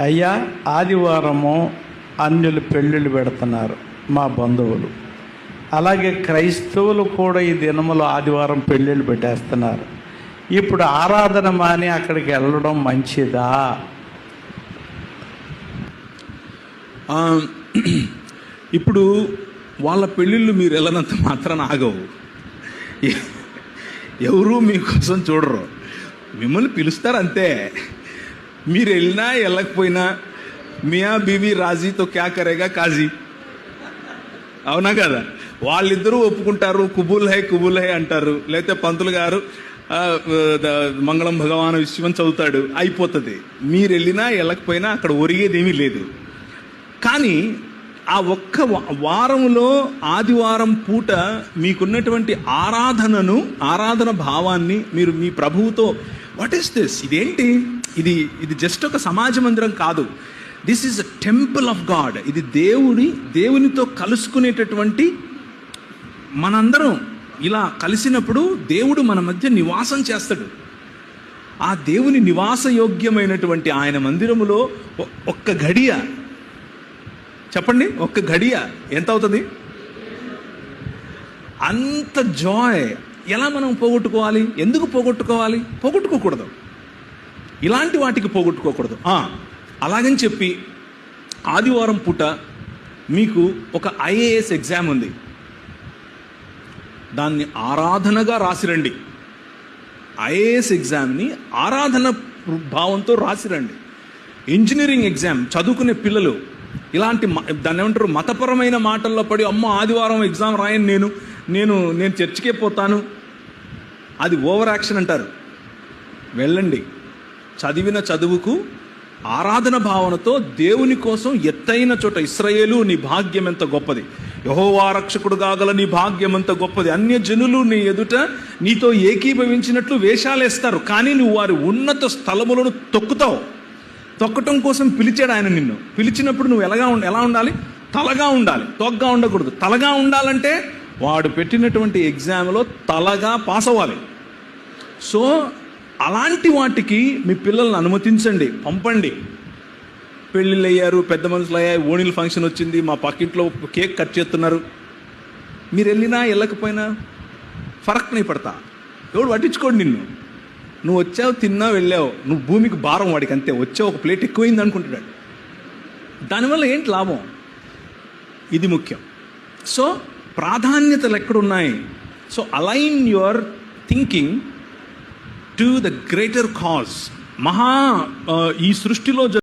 అయ్యా ఆదివారము అన్యులు పెళ్ళిళ్ళు పెడుతున్నారు మా బంధువులు. అలాగే క్రైస్తవులు కూడా ఈ దినములో ఆదివారం పెళ్ళిళ్ళు పెట్టేస్తున్నారు. ఇప్పుడు ఆరాధన మాని అక్కడికి వెళ్ళడం మంచిదా? ఇప్పుడు వాళ్ళ పెళ్ళిళ్ళు మీరు వెళ్ళనంత మాత్రాన ఆగవు. ఎ- ఎవరు మీకోసం చూడరు. మిమ్మల్ని పిలుస్తారు అంతే మీరు వెళ్ళినా వెళ్ళకపోయినా మియా బీబీ రాజీతో క్యా కరేగా కాజీ? అవునా కదా? వాళ్ళిద్దరూ ఒప్పుకుంటారు కుబుల్ హై కుబుల్ హై అంటారు. లేకపోతే పంతులు గారు ద- మంగళం భగవాన్ విశ్వం చదువుతాడు అయిపోతుంది. మీరు వెళ్ళినా వెళ్ళకపోయినా అక్కడ ఒరిగేది ఏమీ లేదు. కానీ ఆ ఒక్క వారంలో ఆదివారం పూట మీకున్నటువంటి ఆరాధనను ఆరాధన భావాన్ని మీరు మీ ప్రభువుతో వాట్ ఈస్ దిస్ ఇదేంటి? ఇది ఇది జస్ట్ ఒక సమాజ మందిరం కాదు. This is a temple of God ఇది దేవుడి దేవునితో కలుసుకునేటటువంటి మనందరం ఇలా కలిసినప్పుడు దేవుడు మన మధ్య నివాసం చేస్తాడు. ఆ దేవుని నివాసయోగ్యమైనటువంటి ఆయన మందిరములో ఒ- ఒక్క గడియ చెప్పండి. ఒక్క గడియ ఎంత అవుతుంది? అంత జాయ్ ఎలా మనం పోగొట్టుకోవాలి? ఎందుకు పోగొట్టుకోవాలి? పోగొట్టుకోకూడదు. ఇలాంటి వాటికి పోగొట్టుకోకూడదు. అలాగని చెప్పి ఆదివారం పూట మీకు ఒక ఐఏఎస్ ఎగ్జామ్ ఉంది. దాన్ని ఆరాధనగా రాసిరండి. ఐఏఎస్ ఎగ్జామ్ని ఆరాధన భావంతో రాసిరండి. ఇంజనీరింగ్ ఎగ్జామ్ చదువుకునే పిల్లలు ఇలాంటి మ- దాన్ని ఏమంటారు? మతపరమైన మాటల్లో పడి అమ్మ ఆదివారం ఎగ్జామ్ రాయను నేను నేను నేను చర్చికే పోతాను. అది ఓవర్ యాక్షన్ అంటారు. వెళ్ళండి. చదివిన చదువుకు ఆరాధన భావనతో దేవుని కోసం ఎత్తైన చోట ఇస్రయేలు నీ భాగ్యం ఎంత గొప్పది. యహోవారక్షకుడు కాగల నీ భాగ్యం ఎంత గొప్పది. అన్య జనులు నీ ఎదుట నీతో ఏకీభవించినట్లు వేషాలేస్తారు. కానీ నువ్వు వారి ఉన్నత స్థలములను తొక్కుతావు. తొక్కటం కోసం పిలిచాడు ఆయన నిన్ను. పిలిచినప్పుడు నువ్వు ఎలాగా ఉండ ఎలా ఉండాలి? తలగా ఉండాలి. తొగ్గా ఉండకూడదు. తలగా ఉండాలంటే వాడు పెట్టినటువంటి ఎగ్జామ్లో తలగా పాస్ అవ్వాలి. సో అలాంటి వాటికి మీ పిల్లల్ని అనుమతించండి. పంపండి. పెళ్ళిళ్ళు అయ్యారు పెద్ద మనుషులు అయ్యాయి ఓణిల ఫంక్షన్ వచ్చింది మా పక్కింట్లో కేక్ కట్ చేస్తున్నారు. మీరు వెళ్ళినా వెళ్ళకపోయినా ఫరక్ నీ పడతా. ఎవడు పట్టించుకోండి నిన్ను. నువ్వు వచ్చావు తిన్నావు వెళ్ళావు. నువ్వు భూమికి భారం వాడికి అంతే. వచ్చావు ఒక ప్లేట్ ఎక్కువైంది అనుకుంటున్నాడు. దానివల్ల ఏంటి లాభం? ఇది ముఖ్యం. సో ప్రాధాన్యతలు ఎక్కడున్నాయి? So align your thinking to the greater cause మహా ఈ సృష్టిలో జ-